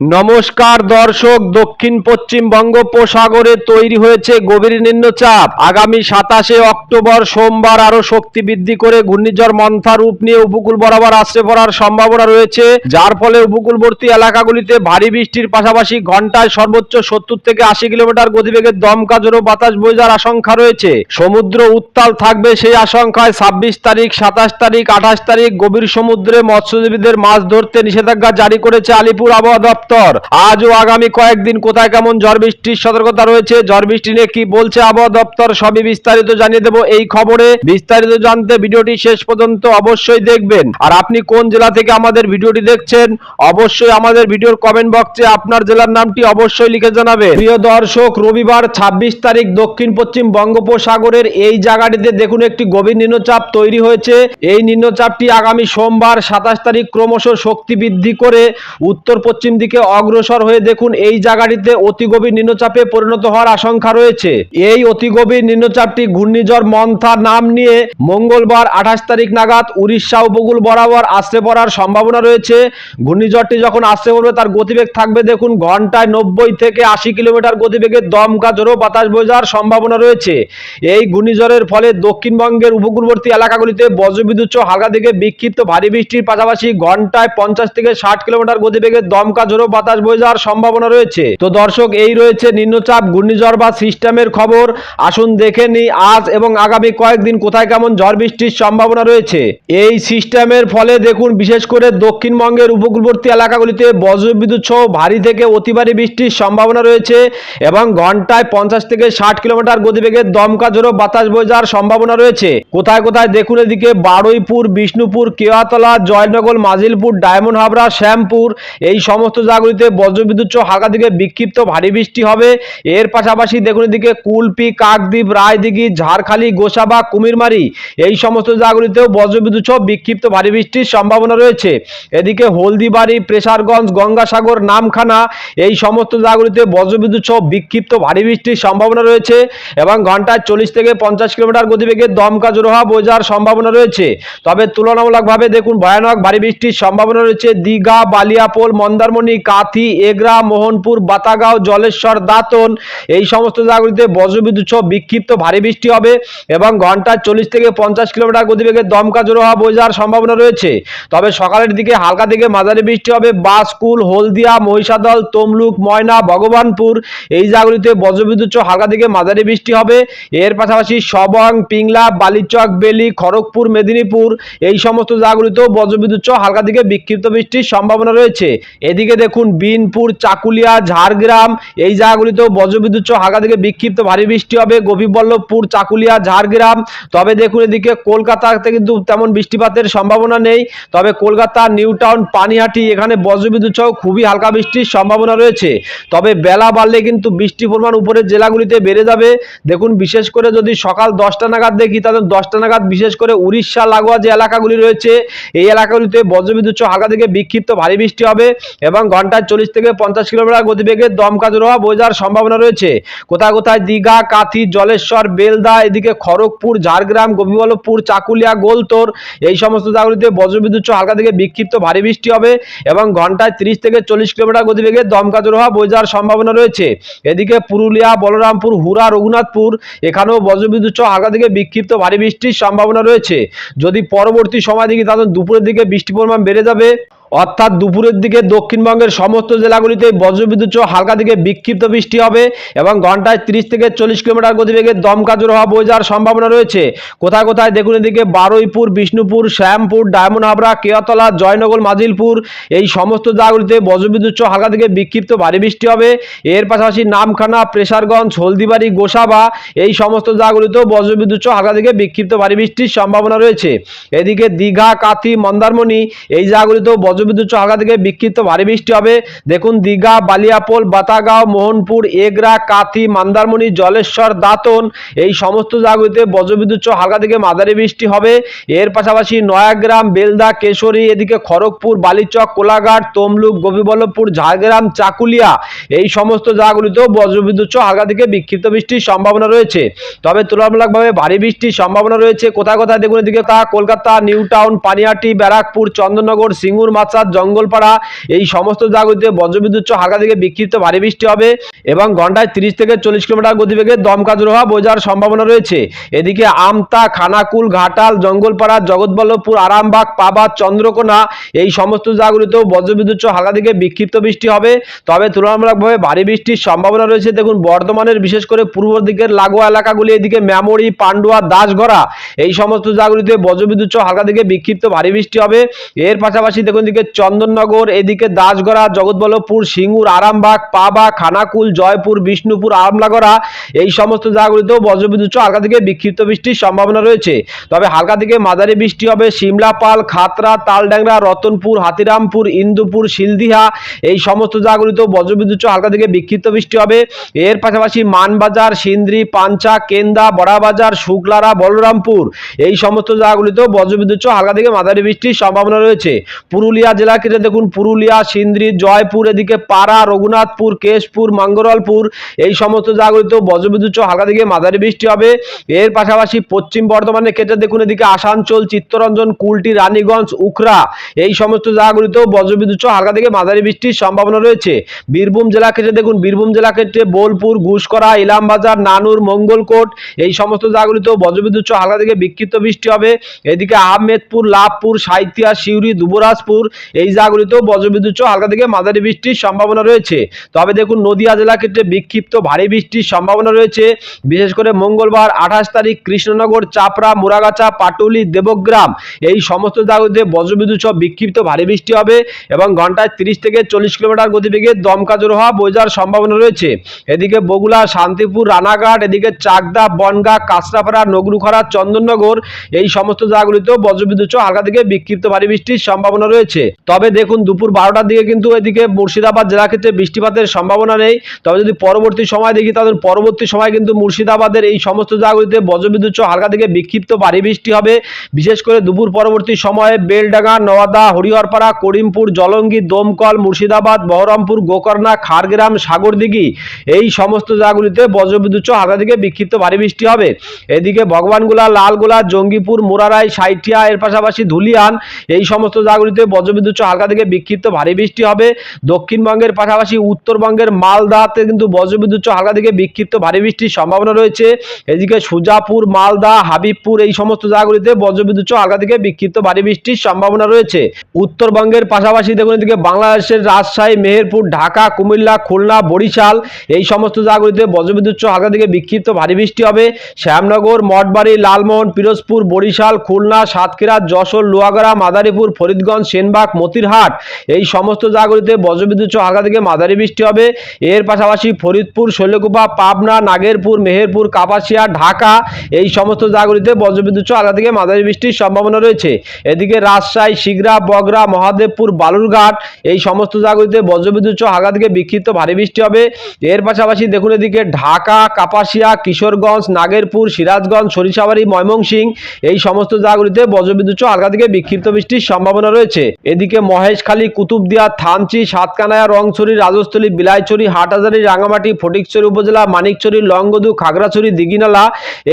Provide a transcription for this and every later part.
নমস্কার দর্শক, দক্ষিণ পশ্চিম বঙ্গোপসাগরে তৈরি হয়েছে গভীর নিম্নচাপ। আগামী সাতাশে অক্টোবর সোমবার আরও শক্তি বৃদ্ধি করে ঘূর্ণিঝড় মন্থা রূপ নিয়ে উপকূল বরাবর আসতে পড়ার সম্ভাবনা রয়েছে। যার ফলে উপকূলবর্তী এলাকাগুলিতে ভারী বৃষ্টির পাশাপাশি ঘন্টায় সর্বোচ্চ সত্তর থেকে আশি কিলোমিটার গতিবেগের দমকা জোরো বাতাস বয়ে যাওয়ার আশঙ্কা রয়েছে। সমুদ্র উত্তাল থাকবে সেই আশঙ্কায় ছাব্বিশ তারিখ, সাতাশ তারিখ, আঠাশ তারিখ গভীর সমুদ্রে মৎস্যজীবীদের মাছ ধরতে নিষেধাজ্ঞা জারি করেছে আলিপুর আবহাওয়া দপ্তর। আজ ও আগামী কয়েকদিন কোথায় কেমন ঝড় বৃষ্টির সতর্কতা রয়েছে? ঝড় বৃষ্টি নিয়ে কি বলছে আবহাওয়া দপ্তর? সবই বিস্তারিত জানিয়ে দেবো এই খবরে। বিস্তারিত জানতে ভিডিওটি শেষ পর্যন্ত অবশ্যই দেখবেন। আর আপনি কোন জেলা থেকে আমাদের ভিডিওটি দেখছেন, অবশ্যই আমাদের ভিডিওর কমেন্ট বক্সে আপনার জেলার নামটি অবশ্যই লিখে জানাবেন। প্রিয় দর্শক, রবিবার ছাব্বিশ তারিখ দক্ষিণ পশ্চিম বঙ্গোপসাগরের এই জায়গাটিতে দেখুন একটি গভীর নিম্নচাপ তৈরি হয়েছে। এই নিম্নচাপটি আগামী সোমবার সাতাশ তারিখ ক্রমশ শক্তি বৃদ্ধি করে উত্তর পশ্চিম দিকে অগ্রসর হয়ে দেখুন এই জায়গাটিতে অতি গভীর নিম্নচাপে পরিণত হওয়ার আশঙ্কা রয়েছে। এই অতি গভীর নিম্নচাপটি ঘূর্ণিঝড় মন্থা নাম নিয়ে মঙ্গলবার আঠাশ তারিখ নাগাদ উড়িষ্যা উপকূল বরাবর আসতে পড়ার সম্ভাবনা রয়েছে। ঘূর্ণিঝড়টি যখন আসতে পড়বে, তার গতিবেগ থাকবে দেখুন ঘন্টায় নব্বই থেকে আশি কিলোমিটার গতিবেগে দমকা জোরো বাতাস বোঝার সম্ভাবনা রয়েছে। এই ঘূর্ণিঝড়ের ফলে দক্ষিণবঙ্গের উপকূলবর্তী এলাকাগুলিতে বজ্রবিদ্যুৎ হালকা থেকে বিক্ষিপ্ত ভারী বৃষ্টির পাশাপাশি ঘন্টায় পঞ্চাশ থেকে ষাট কিলোমিটার গতিবেগে দমকা ঝোড়ো বাতাস বয়ে যাওয়ার সম্ভাবনা রয়েছে। তো দর্শক, এই রয়েছে নিম্নচাপ, ঘূর্ণিঝড় বা সিস্টেমের খবর। আসুন দেখে নি আজ এবং আগামী কয়েকদিন কোথায় কেমন ঝড় বৃষ্টির সম্ভাবনা রয়েছে। এই সিস্টেমের ফলে দেখুন, বিশেষ করে দক্ষিণবঙ্গের উপকূলবর্তী এলাকাগুলিতে বজ্রবিদ্যুৎ সহ ভারী থেকে অতি ভারী বৃষ্টির সম্ভাবনা রয়েছে এবং ঘন্টায় পঞ্চাশ থেকে ষাট কিলোমিটার গতিবেগে দমকা জোরো বাতাস বয়ে যাওয়ার সম্ভাবনা রয়েছে। কোথায় কোথায় দেখুন এদিকে বারুইপুর, বিষ্ণুপুর, কেওয়াতলা, জয়নগর, মাজিলপুর, ডায়মন্ড হাবড়া, শ্যামপুর, এই সমস্ত জায়গাগুলিতে বজ্রবিদ্যুৎ সহ হালকা থেকে বিক্ষিপ্ত ভারী বৃষ্টি হবে। এর পাশাপাশি দেখুন এদিকে কুলপি, কাকদ্বীপ, রায়দিঘি, ঝাড়খালি, গোসাবা, কুমিরমারি এই সমস্ত জায়গাগুলিতেও বজ্রবিদ্যুৎ সহ বিক্ষিপ্ত ভারী বৃষ্টির সম্ভাবনা রয়েছে। এদিকে হলদিবাড়ি, প্রেসারগঞ্জ, গঙ্গাসাগর, নামখানা এই সমস্ত জায়গাগুলিতে বজ্রবিদ্যুৎ সহ বিক্ষিপ্ত ভারী বৃষ্টির সম্ভাবনা রয়েছে এবং ঘন্টায় চল্লিশ থেকে পঞ্চাশ কিলোমিটার গতিবেগে দমকা জোরোহা যাওয়ার সম্ভাবনা রয়েছে। তবে তুলনামূলকভাবে দেখুন ভয়ানক ভারী বৃষ্টির সম্ভাবনা রয়েছে। দীঘা, বালিয়াপোল, মন্দারমণি কাথি, এগরা, মোহনপুর, বাতাগাঁও, জলেশ্বর, দাঁতন, এই সমস্ত জায়গাগুলিতে বজ্রবিদ্যুৎ সহ বিক্ষিপ্ত ভারী বৃষ্টি হবে এবং ঘন্টায় চল্লিশ থেকে পঞ্চাশ কিলোমিটার গতিবেগে দমকা জোরোহা বয়ে যাওয়ার সম্ভাবনা রয়েছে। তবে সকালের দিকে হালকা থেকে মাঝারি বৃষ্টি হবে। বাসকুল হলদিয়া, মহিষাদল, তমলুক, ময়না, ভগবানপুর, এই জায়গাগুলিতে বজ্রবিদ্যুৎ সহ হালকা থেকে মাঝারি বৃষ্টি হবে। এর পাশাপাশি সবং, পিংলা, বালিচক, বেলি, খড়গপুর, মেদিনীপুর, এই সমস্ত জায়গাগুলিতেও বজ্রবিদ্যুৎ সহ হালকা থেকে বিক্ষিপ্ত বৃষ্টির সম্ভাবনা রয়েছে। এদিকে দেখুন বিনপুর, চাকুলিয়া, ঝাড়গ্রাম, এই জায়গাগুলিতেও বজ্রবিদ্যুৎ হালকা থেকে বিক্ষিপ্ত ভারী বৃষ্টি হবে। গোপীবল্লভপুর, চাকুলিয়া, ঝাড়গ্রাম, তবে দেখুন এদিকে কলকাতাতে কিন্তু তেমন বৃষ্টিপাতের সম্ভাবনা নেই। তবে কলকাতা নিউ টাউন পানিহাটি, এখানে বজ্রবিদ্যুৎ সহ খুবই হালকা বৃষ্টির সম্ভাবনা রয়েছে। তবে বেলা বাড়লে কিন্তু বৃষ্টির পরিমাণ উপরের জেলাগুলিতে বেড়ে যাবে। দেখুন, বিশেষ করে যদি সকাল দশটা নাগাদ দেখি, তাহলে দশটা নাগাদ বিশেষ করে উড়িষ্যা, লাগোয়া যে এলাকাগুলি রয়েছে, এই এলাকাগুলিতে বজ্রবিদ্যুৎ হালকা থেকে বিক্ষিপ্ত ভারী বৃষ্টি হবে এবং ঘন্টায় চল্লিশ থেকে পঞ্চাশ কিলোমিটার গতিবেগে দমকা বয়ে যাওয়ার সম্ভাবনা রয়েছে। কোথায় কোথায় দীঘা, কাথি, জলেশ্বর, বেলদা, এদিকে খড়গপুর, ঝাড়গ্রাম গোপীবল্লভপুর চাকুলিয়া, গোলতোর, এই সমস্ত জায়গাগুলিতে বজ্রবিদ্যুৎ হালকা থেকে বিক্ষিপ্ত ভারী বৃষ্টি হবে এবং ঘন্টায় তিরিশ থেকে চল্লিশ কিলোমিটার গতিবেগে দমকা বয়ে যাওয়ার সম্ভাবনা রয়েছে। এদিকে পুরুলিয়া, বলরামপুর হুরা রঘুনাথপুর, এখানেও বজ্রবিদ্যুৎ হালকা থেকে বিক্ষিপ্ত ভারী বৃষ্টির সম্ভাবনা রয়েছে। যদি পরবর্তী সময় দেখি, তাহলে দুপুরের দিকে বৃষ্টি পরিমাণ বেড়ে যাবে। অর্থাৎ দুপুরের দিকে দক্ষিণবঙ্গের সমস্ত জেলাগুলিতে বজ্রবিদ্যুৎ সহ হালকা থেকে বিক্ষিপ্ত বৃষ্টি হবে এবং ঘন্টায় তিরিশ থেকে চল্লিশ কিলোমিটার গতিবেগে দমকা জোরোহা বয়ে যাওয়ার সম্ভাবনা রয়েছে। কোথায় কোথায় দেখুন এদিকে বারুইপুর, বিষ্ণুপুর, শ্যামপুর, ডায়মন্ড হাবড়া কেয়াতলা জয়নগর, মাজিলপুর এই সমস্ত জায়গাগুলিতে বজ্রবিদ্যুৎ সহ হালকা থেকে বিক্ষিপ্ত ভারী বৃষ্টি হবে। এর পাশাপাশি নামখানা, প্রেসারগঞ্জ, হলদিবাড়ি, গোসাবা এই সমস্ত জায়গাগুলিতেও বজ্রবিদ্যুৎ সহ হালকা থেকে বিক্ষিপ্ত ভারী বৃষ্টির সম্ভাবনা রয়েছে। এদিকে দীঘা, কাথি, মন্দারমণি এই জায়গাগুলিতেও বজ্রবিদ্যুৎ সহ থেকে বিক্ষিপ্ত ভারী বৃষ্টি হবে। দেখুন, দীঘা, বালিয়াপোল, বাতাগাঁও, মোহনপুর, এগরা, কাথি, মন্দারমণি, জলেশ্বর, দাঁতন, এই সমস্ত জায়গাগুলিতে বজ্রবিদ্যুৎ সহ হালকা থেকে মাঝারি বৃষ্টি হবে। এর পাশাপাশি নয়াগ্রাম, বেলদা, কেশরী, এদিকে খড়গপুর, বালিচক, কোলাঘাট, তমলুক, গোপীবল্লভপুর, ঝাড়গ্রাম, চাকুলিয়া, এই সমস্ত জায়গাগুলিতেও বজ্রবিদ্যুৎ সহ হালকা থেকে বিক্ষিপ্ত বৃষ্টির সম্ভাবনা রয়েছে। তবে তুলনামূলকভাবে ভারী বৃষ্টির সম্ভাবনা রয়েছে। কোথায় কোথায়? দেখুন, এদিকে তা কলকাতা নিউ টাউন পানিহাটি ব্যারাকপুর চন্দননগর সিঙ্গুর বাচার জঙ্গলপাড়া, এই সমস্ত জায়গাগুলিতে বজ্রবিদ্যুৎ হালকা থেকে বিক্ষিপ্ত ভারী বৃষ্টি হবে এবং ঘন্টায় তিরিশ থেকে চল্লিশ কিলোমিটার গতিবেগে দমকা জোড়া বোঝার সম্ভাবনা রয়েছে। এদিকে আমতা, খানাকুল, ঘাটাল, জঙ্গলপাড়া, জগৎবল্লভপুর, আরামবাগ, পাবা, চন্দ্রকোনা, এই সমস্ত জায়গাগুলিতেও বজ্রবিদ্যুৎ হালকা থেকে বিক্ষিপ্ত বৃষ্টি হবে। তবে তুলনামূলকভাবে ভারী বৃষ্টির সম্ভাবনা রয়েছে। দেখুন, বর্ধমানের বিশেষ করে পূর্ব দিকের লাগোয়া এলাকাগুলি, এদিকে মেমরি পান্ডুয়া, দাসগড়া, এই সমস্ত জায়গাগুলিতে বজ্রবিদ্যুৎ হালকা থেকে বিক্ষিপ্ত ভারী বৃষ্টি হবে। এর পাশাপাশি দেখুন এদিকে চন্দননগর, এদিকে দাসগড়া, জগৎবল্লভপুর, সিঙ্গুর, আরামবাগ, পাবা, খানাকুল, জয়পুর, বিষ্ণুপুর আমলাগড়া এই সমস্ত জায়গাগুলিতেও বজ্রবিদ্যুৎ হালকা থেকে বিক্ষিপ্ত বৃষ্টির সম্ভাবনা রয়েছে। তবে হালকা থেকে মাঝারি বৃষ্টি হবে সিমলাপাল খাতরা তালডাংরা, রতনপুর, হাতিরামপুর, ইন্দুপুর, শিলদিহা, এই সমস্ত জায়গাগুলিতেও বজ্রবিদ্যুৎ হালকা থেকে বিক্ষিপ্ত বৃষ্টি হবে। এর পাশাপাশি মানবাজার, সিন্দ্রি, পাঞ্চা, কেন্দা, বড়াবাজার, শুক্লারা, বলরামপুর, এই সমস্ত জায়গাগুলিতেও বজ্রবিদ্যুৎ হালকা থেকে মাঝারি বৃষ্টির সম্ভাবনা রয়েছে। পুরুলিয়া জেলা কেটে দেখুন, পুরুলিয়া, সিন্দ্রি, জয়পুর, এদিকে পাড়া, রঘুনাথপুর, কেশপুর মঙ্গলপুর এই সমস্ত জায়গাগুলিতেও বজ্রবিদ্যুৎ হালকা থেকে মাঝারি বৃষ্টি হবে। এর পাশাপাশি পশ্চিম বর্ধমানে কেটে দেখুন, এদিকে আসানসোল, চিত্তরঞ্জন, কুলটি, রানীগঞ্জ উখরা এই সমস্ত জায়গাগুলিতেও বজ্রবিদ্যুৎ হালকা থেকে মাঝারি বৃষ্টির সম্ভাবনা রয়েছে। বীরভূম জেলা ক্ষেত্রে দেখুন, বীরভূম জেলা ক্ষেত্রে বোলপুর ঘুষকরা ইলামবাজার, নানুর, মঙ্গলকোট, এই সমস্ত জায়গাগুলিতেও বজ্রবিদ্যুৎ হালকা থেকে বিক্ষিপ্ত বৃষ্টি হবে। এদিকে আহমেদপুর, লাভপুর সাইতিয়া শিউরি দুবরাজপুর এই জায়গাগুলিতেও বজ্রবিদ্যুৎ সহ হালকা থেকে মাঝারি বৃষ্টির সম্ভাবনা রয়েছে। তবে দেখুন, নদীয়া জেলার ক্ষেত্রে বিক্ষিপ্ত ভারী বৃষ্টির সম্ভাবনা রয়েছে। বিশেষ করে মঙ্গলবার আঠাশ তারিখ কৃষ্ণনগর, চাপড়া মুরাগাছা পাটুলি, দেবগ্রাম এই সমস্ত জায়গাতে বজ্রবিদ্যুৎ সহ বিক্ষিপ্ত ভারী বৃষ্টি হবে এবং ঘন্টায় তিরিশ থেকে চল্লিশ কিলোমিটার গতিবেগে দমকা জোর হওয়া বোঝার সম্ভাবনা রয়েছে। এদিকে বগুলা শান্তিপুর, রানাঘাট, এদিকে চাকদা, বনগা, কাঁচরাপাড়া নগরুখরা চন্দননগর এই সমস্ত জায়গাগুলিতেও বজ্রবিদ্যুৎ সহ হালকা থেকে বিক্ষিপ্ত ভারী বৃষ্টির সম্ভাবনা রয়েছে। তবে দেখুন, দুপুর বারোটার দিকে কিন্তু এদিকে মুর্শিদাবাদ জেলা ক্ষেত্রে বৃষ্টিপাতের সম্ভাবনা নেই। তবে যদি পরবর্তী সময় দেখি, তাহলে পরবর্তী সময় কিন্তু মুর্শিদাবাদের এই সমস্ত জায়গাগুলিতে বজ্রবিদ্যুৎ হালকা থেকে বিক্ষিপ্ত ভারী বৃষ্টি হবে। বিশেষ করে দুপুর পরবর্তী সময়ে বেলডাঙ্গা, নওয়াদা, হরিহরপাড়া, করিমপুর, জলঙ্গি, দমকল, মুর্শিদাবাদ, বহরমপুর, গোকর্ণা খারগ্রাম সাগরদিঘি এই সমস্ত জায়গাগুলিতে বজ্রবিদ্যুৎ হালকা থেকে বিক্ষিপ্ত ভারী বৃষ্টি হবে। এদিকে ভগবানগুলা, লালগোলা, জঙ্গিপুর, মোরারাই সাইটিয়া এর পাশাপাশি ধুলিয়ান এই সমস্ত জায়গাগুলিতে বজ্রবিদ্যুৎ সহ হালকা থেকে বিক্ষিপ্ত ভারী বৃষ্টি হবে। দক্ষিণবঙ্গের পাশাপাশি উত্তরবঙ্গের মালদাতে কিন্তু বজ্রবিদ্যুৎ সহ হালকা থেকে বিক্ষিপ্ত ভারী বৃষ্টির সম্ভাবনা রয়েছে। এদিকে সুজাপুর, মালদা, হাবিবপুর এই সমস্ত জায়গাগুলিতে বজ্রবিদ্যুৎ সহ হালকা থেকে বিক্ষিপ্ত ভারী বৃষ্টির সম্ভাবনা রয়েছে। উত্তরবঙ্গের পাশাপাশি দেখুন এদিকে বাংলাদেশের রাজশাহী, মেহেরপুর, ঢাকা, কুমিল্লা, খুলনা, বরিশাল এই সমস্ত জায়গাগুলিতে বজ্রবিদ্যুৎ সহ হালকা থেকে বিক্ষিপ্ত ভারী বৃষ্টি হবে। শ্যামনগর, মঠবাড়ি, লালমোহন, পিরোজপুর, বরিশাল, খুলনা, সাতক্ষীরা, যশোর লোহাগড়া মাদারীপুর, ফরিদগঞ্জ, সেনবাগ মতিরহাট, এই সমস্ত জায়গাগুলিতে বজ্রবিদ্যুৎ সহ হালকা থেকে মাঝারি বৃষ্টি হবে। এর পাশাপাশি ফরিদপুর, শৈলকুপা, পাবনা, নাগেরপুর, মেহেরপুর, কাপাসিয়া, ঢাকা, এই সমস্ত জায়গাগুলিতে বজ্রবিদ্যুৎ সহ হালকা থেকে মাঝারি বৃষ্টির সম্ভাবনা রয়েছে। এদিকে রাজশাহী শিগরা বগরা মহাদেবপুর, বালুরঘাট, এই সমস্ত জায়গাগুলিতে বজ্রবিদ্যুৎ সহ হালকা থেকে বিক্ষিপ্ত ভারী বৃষ্টি হবে। এর পাশাপাশি দেখুন এদিকে ঢাকা, কাপাসিয়া, কিশোরগঞ্জ, নাগেরপুর, সিরাজগঞ্জ, সরিষাবাড়ি, ময়মনসিংহ, এই সমস্ত জায়গাগুলিতে বজ্রবিদ্যুৎ হালকা থেকে বিক্ষিপ্ত বৃষ্টির সম্ভাবনা রয়েছে। এদিকে মহেশখালী, কুতুবদিয়া, থানচি, সাতকানায়া, রংছড়ি, রাজস্থলী, বিলাইছড়ি, হাটহাজারি, রাঙামাটি, ফটিকছড়ি উপজেলা, মানিকছড়ি, লংগদু, খাগড়াছড়ি, দিঘিনালা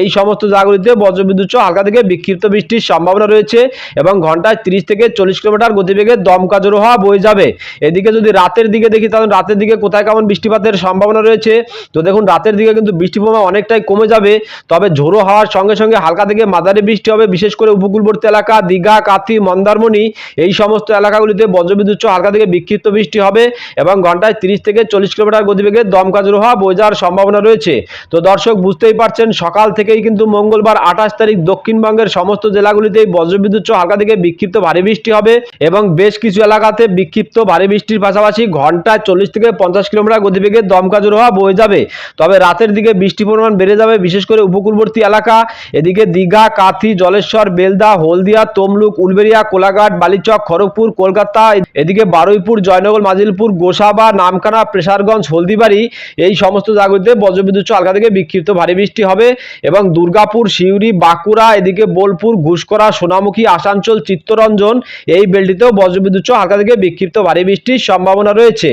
এই সমস্ত জায়গাগুলিতে বজ্রবিদ্যুৎ হালকা থেকে বিক্ষিপ্ত বৃষ্টির সম্ভাবনা রয়েছে এবং ঘন্টায় তিরিশ থেকে চল্লিশ কিলোমিটার গতিবেগে দমকা জোর হওয়া বয়ে যাবে। এদিকে যদি রাতের দিকে দেখি তাহলে রাতের দিকে কোথায় কেমন বৃষ্টিপাতের সম্ভাবনা রয়েছে? তো দেখুন, রাতের দিকে কিন্তু বৃষ্টির পরিমাণ অনেকটাই কমে যাবে, তবে ঝোড়ো হওয়ার সঙ্গে সঙ্গে হালকা থেকে মাঝারি বৃষ্টি হবে। বিশেষ করে উপকূলবর্তী এলাকা, দীঘা, কাথি, মন্দারমণি এই সমস্ত এলাকাগুলিতে বজ্রবিদ্যুৎ হালকা থেকে বিক্ষিপ্ত বৃষ্টি হবে এবং ঘন্টায় তিরিশ থেকে চল্লিশ কিলোমিটার গতিবেগে দমকা বয়ে যাওয়ার সম্ভাবনা রয়েছে। তো দর্শক, বুঝতেই পারছেন, সকাল থেকেই কিন্তু মঙ্গলবার আঠাশ তারিখ দক্ষিণবঙ্গের সমস্ত জেলাগুলিতেই বজ্রবিদ্যুৎ হালকা থেকে বিক্ষিপ্ত ভারী বৃষ্টি হবে এবং বেশ কিছু এলাকাতে বিক্ষিপ্ত ভারী বৃষ্টির পাশাপাশি ঘন্টায় চল্লিশ থেকে পঞ্চাশ কিলোমিটার গতিবেগে দমকা হওয়া বয়ে যাবে। তবে রাতের দিকে বৃষ্টির পরিমাণ বেড়ে যাবে, বিশেষ করে উপকূলবর্তী এলাকা। এদিকে দীঘা, কাথি, জলেশ্বর, বেলদা, হলদিয়া, তমলুক উলবেরিয়া কোলাঘাট, বালিচক খড়গপুর কলকাতা, এদিকে বারুইপুর, জয়নগর, মাজিলপুর, গোসাবা, নামখানা, প্রেসারগঞ্জ, হলদিবাড়ি, এই সমস্ত জায়গাগুলিতে বজ্রবিদ্যুৎ হালকা থেকে বিক্ষিপ্ত ভারী বৃষ্টি হবে এবং দুর্গাপুর, সিউড়ি, বাঁকুড়া, এদিকে বোলপুর, ঘুষকরা, সোনামুখী, আসানসোল, চিত্তরঞ্জন, এই বেলটিতেও বজ্রবিদ্যুৎ হালকা থেকে বিক্ষিপ্ত ভারী বৃষ্টির সম্ভাবনা রয়েছে।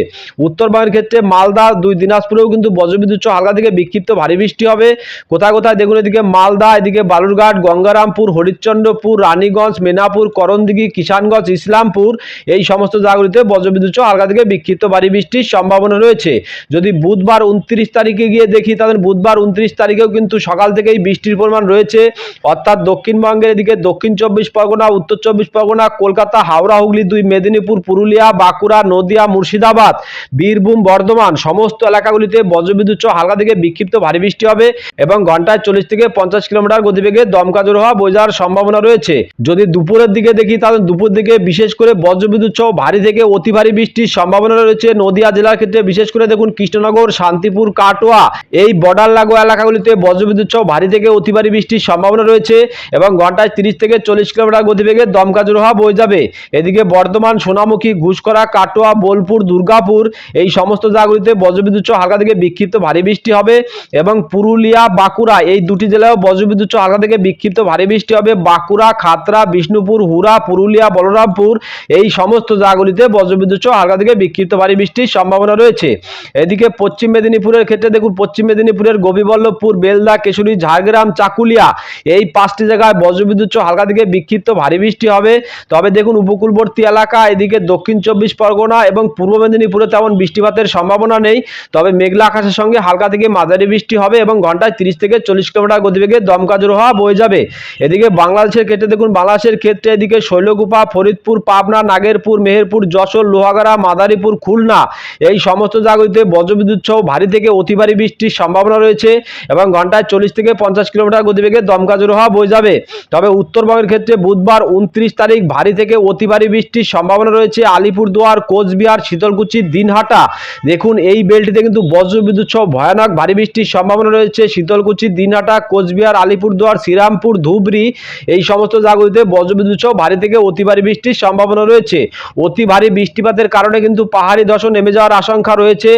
উত্তরবঙ্গের ক্ষেত্রে মালদা, দুই দিনাজপুরেও কিন্তু বজ্রবিদ্যুৎ হালকা থেকে বিক্ষিপ্ত ভারী বৃষ্টি হবে। কোথায় কোথায় দেখুন এদিকে মালদা, এদিকে বালুরঘাট, গঙ্গারামপুর, হরিশ্চন্দ্রপুর, রানীগঞ্জ মেনাপুর করণদিঘি, কিষানগঞ্জ ইসলামপুর এই সমস্ত জায়গাগুলিতে বজ্রবিদ্যুৎ সহ হালকা থেকে বিক্ষিপ্ত ভারী বৃষ্টির সম্ভাবনা রয়েছে। যদি বুধবার উনত্রিশ তারিখে গিয়ে দেখি, তাহলে বুধবার উনত্রিশ তারিখেও কিন্তু সকাল থেকেই বৃষ্টির পরিমাণ রয়েছে। অর্থাৎ দক্ষিণবঙ্গের এদিকে দক্ষিণ চব্বিশ পরগনা, উত্তর চব্বিশ পরগনা, কলকাতা, হাওড়া, হুগলি দুই, মেদিনীপুর, পুরুলিয়া, বাঁকুড়া, নদিয়া, মুর্শিদাবাদ, বীরভূম, বর্ধমান সমস্ত এলাকাগুলিতে বজ্রবিদ্যুৎ সহ হালকা থেকে বিক্ষিপ্ত ভারী বৃষ্টি হবে এবং ঘন্টায় চল্লিশ থেকে পঞ্চাশ কিলোমিটার গতিবেগে দমকা জোর হওয়া বোঝার সম্ভাবনা রয়েছে। যদি দুপুরের দিকে দেখি, তাহলে দুপুর দিকে বিশেষ করে বজ্রবিদ্যুৎ সহ ভারী থেকে অতি ভারী বৃষ্টির সম্ভাবনা রয়েছে। নদিয়া জেলার ক্ষেত্রে বিশেষ করে দেখুন কৃষ্ণনগর, শান্তিপুর, কাটোয়া এই বর্ডার লাগোয়া এলাকাগুলিতে বজ্রবিদ্যুৎ সহ ভারী থেকে অতি ভারী বৃষ্টির সম্ভাবনা রয়েছে এবং ঘন্টায় তিরিশ থেকে চল্লিশ কিলোমিটার গতিবেগে দমকা হওয়া বয়ে যাবে। এদিকে বর্ধমান, সোনামুখী ঘুষকরা কাটোয়া, বোলপুর, দুর্গাপুর এই সমস্ত জায়গাগুলিতে বজ্রবিদ্যুৎ সহ হালকা থেকে বিক্ষিপ্ত ভারী বৃষ্টি হবে এবং পুরুলিয়া, বাঁকুড়া এই দুটি জেলায়ও বজ্রবিদ্যুৎ সহ হালকা থেকে বিক্ষিপ্ত ভারী বৃষ্টি হবে। বাঁকুড়া খাতড়া বিষ্ণুপুর হুরা পুরুলিয়া, বলরামপুর এই সমস্ত জায়গাগুলিতে বজ্রবিদ্যুৎ সহ হালকা থেকে বিক্ষিপ্ত ভারী বৃষ্টির সম্ভাবনা রয়েছে। এদিকে পশ্চিম মেদিনীপুরের ক্ষেত্রে দেখুন, পশ্চিম মেদিনীপুরের গোপীবল্লভপুর বেলদা, কেশরী, ঝাড়গ্রাম, চাকুলিয়া এই পাঁচটি জায়গায় বজ্রবিদ্যুৎ সহ হালকা থেকে বিক্ষিপ্ত ভারী বৃষ্টি হবে। তবে দেখুন, উপকূলবর্তী এলাকা, এদিকে দক্ষিণ চব্বিশ পরগনা এবং পূর্ব মেদিনীপুরে তেমন বৃষ্টিপাতের সম্ভাবনা নেই। তবে মেঘলা আকাশের সঙ্গে হালকা থেকে মাঝারি বৃষ্টি হবে এবং ঘন্টায় তিরিশ থেকে চল্লিশ কিলোমিটার গতিবেগে দমকা জোর হওয়া বয়ে যাবে। এদিকে বাংলাদেশের ক্ষেত্রে দেখুন, বাংলাদেশের ক্ষেত্রে এদিকে শৈলকুপা, ফরিদপুর পাবনা, নাগেরপুর, মেহেরপুর, যশোর, লোহাগাড়া, মাদারীপুর, খুলনা এই সমস্ত জায়গাগুলিতে বজ্রবিদ্যুৎ সহ ভারী থেকে অতি ভারী বৃষ্টির সম্ভাবনা রয়েছে এবং ঘন্টায় চল্লিশ থেকে পঞ্চাশ কিলোমিটার গতিবেগে দমকা জোর হওয়া বয়ে যাবে। তবে উত্তরবঙ্গের ক্ষেত্রে বুধবার উনত্রিশ তারিখ ভারী থেকে অতি ভারী বৃষ্টির সম্ভাবনা রয়েছে। আলিপুরদুয়ার, কোচবিহার, শীতলকুচি, দিনহাটা দেখুন এই বেল্টটিতে কিন্তু বজ্রবিদ্যুৎ সহ ভয়ানক ভারী বৃষ্টির সম্ভাবনা রয়েছে। শীতলকুচি, দিনহাটা, কোচবিহার, আলিপুরদুয়ার, শ্রীরামপুর, ধুবড়ি এই সমস্ত জায়গাগুলিতে বজ্রবিদ্যুৎ সহ ভারী থেকে অতি ভারী বৃষ্টির সম্ভাবনা রয়েছে। অতি ভারী বৃষ্টিপাতের কারণে কিন্তু পাহাড়ি ধসও নেমে যাওয়ার আশঙ্কা রয়েছে।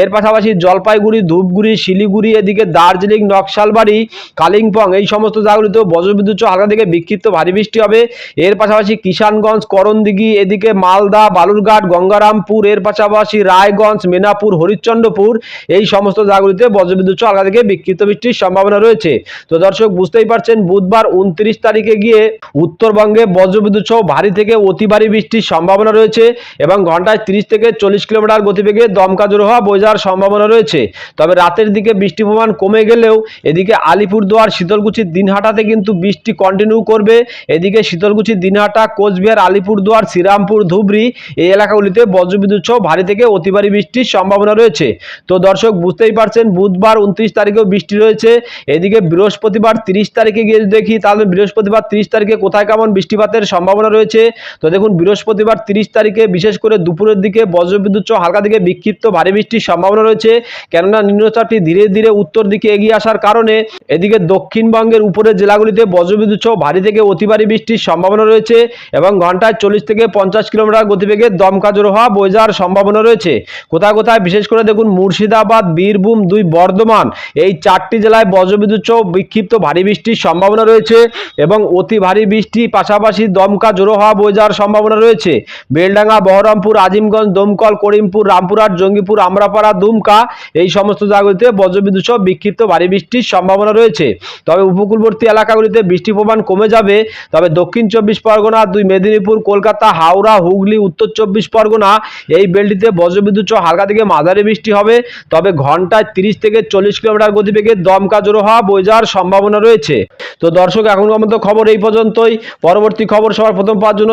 এর পাশাপাশি জলপাইগুড়ি, ধূপগুড়ি, শিলিগুড়ি, এদিকে দার্জিলিং, নকশালবাড়ি, কালিম্পং এই সমস্ত জায়গাগুলিতেও বজ্রবিদ্যুৎ হালকা থেকে বিক্ষিপ্ত ভারী বৃষ্টি হবে। এর পাশাপাশি কিষানগঞ্জ, করণদিঘি, এদিকে মালদা, বালুরঘাট, গঙ্গারামপুর, এর পাশাপাশি রায়গঞ্জ, মেনাপুর, হরিশ্চন্দ্রপুর এই সমস্ত জায়গাগুলিতে বজ্রবিদ্যুৎ হালকা থেকে বিক্ষিপ্ত বৃষ্টির সম্ভাবনা রয়েছে। তো দর্শক, বুঝতেই পারছেন, বুধবার উনত্রিশ তারিখে গিয়ে উত্তরবঙ্গে বজ্রবিদ্যুৎ সহ ভারী থেকে অতি ভারী বৃষ্টির সম্ভাবনা রয়েছে এবং ঘন্টায় তিরিশ থেকে চল্লিশ কিলোমিটার গতিবেগে দমকা জোর হওয়া যাওয়ার সম্ভাবনা রয়েছে। তবে রাতের দিকে বৃষ্টি পরিমাণ কমে গেলেও এদিকে আলিপুরদুয়ার শীতলকুচির দিনহাটাতে কিন্তু বৃষ্টি কন্টিনিউ করবে। এদিকে শীতলকুচি, দিনহাটা, কোচবিহার, আলিপুরদুয়ার, শ্রীরামপুর, ধুবড়ি এই এলাকাগুলিতে বজ্রবিদ্যুৎ সহ ভারী থেকে অতি বৃষ্টির সম্ভাবনা রয়েছে। তো দর্শক, বুঝতেই পারছেন, বুধবার উনত্রিশ তারিখেও বৃষ্টি রয়েছে। এদিকে বৃহস্পতিবার তিরিশ তারিখে গিয়ে দেখি, তাহলে বৃহস্পতিবার তিরিশ তারিখে কোথায় কেমন বৃষ্টিপাতের সম্ভাবনা রয়েছে? তো দেখুন, বৃহস্পতিবার তিরিশ তারিখে বিশেষ করে দুপুরের দিকে বজ্রবিদ্যুৎ সহ হালকা থেকে বিক্ষিপ্ত ভারী বৃষ্টির সম্ভাবনা রয়েছে। কেননা নিম্নচাপটি ধীরে ধীরে উত্তর দিকে এগিয়ে আসার কারণে এদিকে দক্ষিণবঙ্গের উপরের জেলাগুলিতে বজ্রবিদ্যুৎ সহ ভারী থেকে অতি ভারী বৃষ্টির সম্ভাবনা রয়েছে এবং ঘন্টায় চল্লিশ থেকে পঞ্চাশ কিলোমিটার গতিবেগে দমকা জোর হওয়া বয়ে যাওয়ার সম্ভাবনা রয়েছে। কোথায় কোথায় বিশেষ করে দেখুন, মুর্শিদাবাদ, বীরভূম, দুই বর্ধমান এই চারটি জেলায় বজ্রবিদ্যুৎ সহ বিক্ষিপ্ত ভারী বৃষ্টির সম্ভাবনা রয়েছে এবং অতি ভারী বৃষ্টি পাশাপাশি দমকা জোরো হওয়া বয়ে যাওয়ার সম্ভাবনা রয়েছে। বেলডাঙ্গা, বহরমপুর, আজিমগঞ্জ, দমকল, করিমপুর, রামপুরহাট, জঙ্গিপুর, আমরাপাড়া, দুমকা এই সমস্ত জায়গাগুলিতে বজ্রবিদ্যুৎ সহ বিক্ষিপ্ত ভারী বৃষ্টির সম্ভাবনা রয়েছে। তবে উপকূলবর্তী এলাকাগুলিতে বৃষ্টি প্রমাণ কমে যাবে। তবে দক্ষিণ চব্বিশ পরগনা, দুই মেদিনীপুর, কলকাতা, হাওড়া, হুগলি, উত্তর চব্বিশ পরগনা এই বেলটিতে বজ্রবিদ্যুৎ সহ হালকা থেকে মাঝারি বৃষ্টি হবে। তবে ঘন্টায় তিরিশ থেকে চল্লিশ কিলোমিটার গতিবেগে দমকা জোরো হওয়া বয়ে যাওয়ার সম্ভাবনা রয়েছে। তো দর্শক, এখনকার মতো খবর এই পর্যন্তই। পরবর্তী খবর সবার প্রথম পাওয়ার জন্য